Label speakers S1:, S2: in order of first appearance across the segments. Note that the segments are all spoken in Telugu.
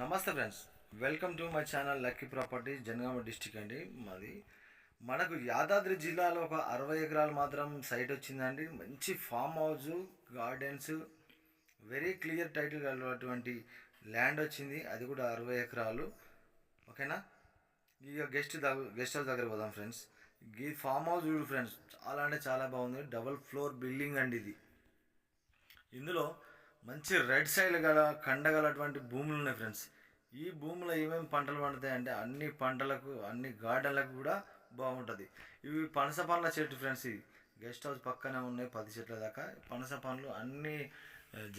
S1: నమస్తే friends. Welcome to my channel lucky property Jangaon district అండి. మాది మనకు యాదాద్రి జిల్లాలో ఒక అరవై ఎకరాలు మాత్రం సైట్ వచ్చిందండి. మంచి farm house gardens very clear title కలిగినటువంటి ల్యాండ్ వచ్చింది. అది కూడా అరవై ఎకరాలు. ఓకేనా ఇక గెస్ట్ దగ్గర గెస్ట్ హౌస్ దగ్గర పోదాం ఫ్రెండ్స్. ఈ ఫామ్ హౌస్ చూడు ఫ్రెండ్స్ చాలా అంటే చాలా బాగుంది. డబల్ ఫ్లోర్ బిల్డింగ్ అండి ఇది. ఇందులో మంచి రెడ్ సైడ్ గల కండగలటువంటి భూములు ఉన్నాయి ఫ్రెండ్స్. ఈ భూమిలో ఏమేమి పంటలు పండుతాయి అంటే అన్ని పంటలకు అన్ని గార్డెన్లకు కూడా బాగుంటుంది. ఇవి పనస పండ్ల చెట్టు ఫ్రెండ్స్ ఇది గెస్ట్ హౌస్ పక్కనే ఉన్నాయి పది చెట్ల దాకా. పనస పండ్లు అన్ని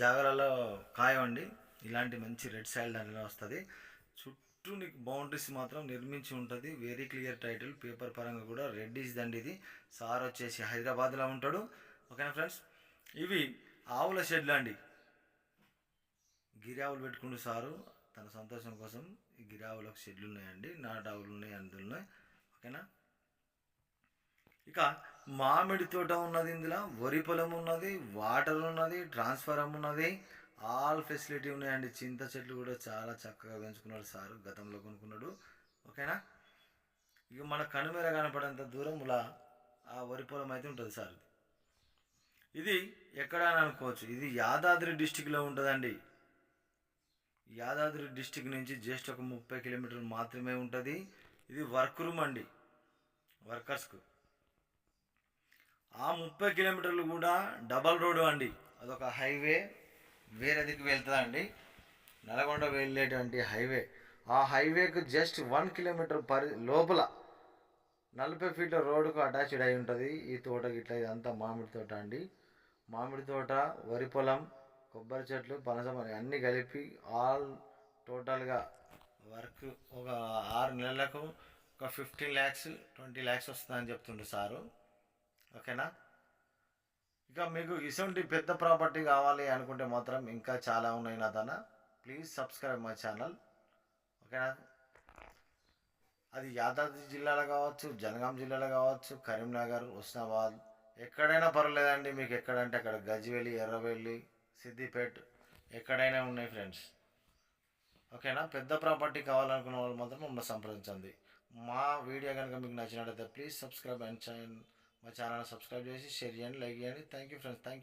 S1: జాగాలలో కాయవండి. ఇలాంటి మంచి రెడ్ సైడ్ దానిలో వస్తుంది. చుట్టూ నీకు బౌండరీస్ మాత్రం నిర్మించి ఉంటుంది. Very clear title. పేపర్ పరంగా కూడా రెడ్ దండి ఇది. సార్ వచ్చేసి హైదరాబాద్లో ఉంటాడు. ఓకేనా ఫ్రెండ్స్? ఇవి ఆవుల షెడ్లు అండి గిరావులు పెట్టుకుంటూ సారు తన సంతోషం కోసం ఈ గిరావులకు షెడ్లు ఉన్నాయండి. నాటావులు ఉన్నాయి అందులో ఉన్నాయి. ఓకేనా? ఇక మామిడి తోట ఉన్నది ఇందులో వరి పొలం ఉన్నది వాటర్ ఉన్నది ట్రాన్స్ఫారం ఉన్నది. ఆల్ ఫెసిలిటీ ఉన్నాయండి. చింత చెట్లు కూడా చాలా చక్కగా పెంచుకున్నాడు సారు గతంలో కొనుక్కున్నాడు. ఓకేనా? ఇక మన కనుమేర కనపడేంత దూరంలో ఆ వరి పొలం అయితే ఉంటుంది సార్. ఇది ఎక్కడ అని అనుకోవచ్చు. ఇది యాదాద్రి డిస్టిక్లో ఉంటుందండి. యాదాద్రి డిస్టిక్ నుంచి జస్ట్ ఒక ముప్పై కిలోమీటర్లు మాత్రమే ఉంటుంది. ఇది వర్క్ రూమ్ అండి. వర్కర్స్కు. ఆ ముప్పై కిలోమీటర్లు కూడా డబల్ రోడ్ అండి. అదొక హైవే. వేరే దిక్కు వెళ్తుందండి. నల్గొండ వెళ్ళేటువంటి హైవే. ఆ హైవేకు జస్ట్ వన్ కిలోమీటర్ పరి లోపల నలభై ఫీట్ల రోడ్డుకు అటాచ్డ్ అయి ఉంటుంది. ఈ తోట ఇట్లా ఇదంతా మామిడి తోట అండి. మామిడి తోట వరి పొలం కొబ్బరి చెట్లు పనసమని అన్నీ కలిపి ఆల్ టోటల్గా వర్క్ ఒక ఆరు నెలలకు ఒక ఫిఫ్టీన్ ల్యాక్స్ ట్వంటీ ల్యాక్స్ వస్తుందని చెప్తుండే సారు. ఓకేనా? ఇక మీకు ఇటువంటి పెద్ద ప్రాపర్టీ కావాలి అనుకుంటే మాత్రం ఇంకా చాలా ఉన్నాయి నా తన ప్లీజ్ సబ్స్క్రైబ్ మై ఛానల్ ఓకేనా? అది యాదాద్రి జిల్లాలో కావచ్చు జనగాం జిల్లాలో కావచ్చు కరీంనగర్ హుస్నాబాద్ ఎక్కడైనా పర్వాలేదండి మీకు ఎక్కడంటే అక్కడ గజ్వెల్లి ఎర్రవెల్లి సిద్దిపేట్ ఎక్కడైనా ఉన్నాయి ఫ్రెండ్స్ ఓకేనా? పెద్ద ప్రాపర్టీ కావాలనుకున్న వాళ్ళు మాత్రం మమ్మల్ని సంప్రదించండి. మా వీడియో కనుక మీకు నచ్చినట్లయితే ప్లీజ్ సబ్స్క్రైబ్ అండ్ మా ఛానల్ సబ్స్క్రైబ్ చేసి షేర్ చేయండి లైక్ చేయండి. Thank you friends thank you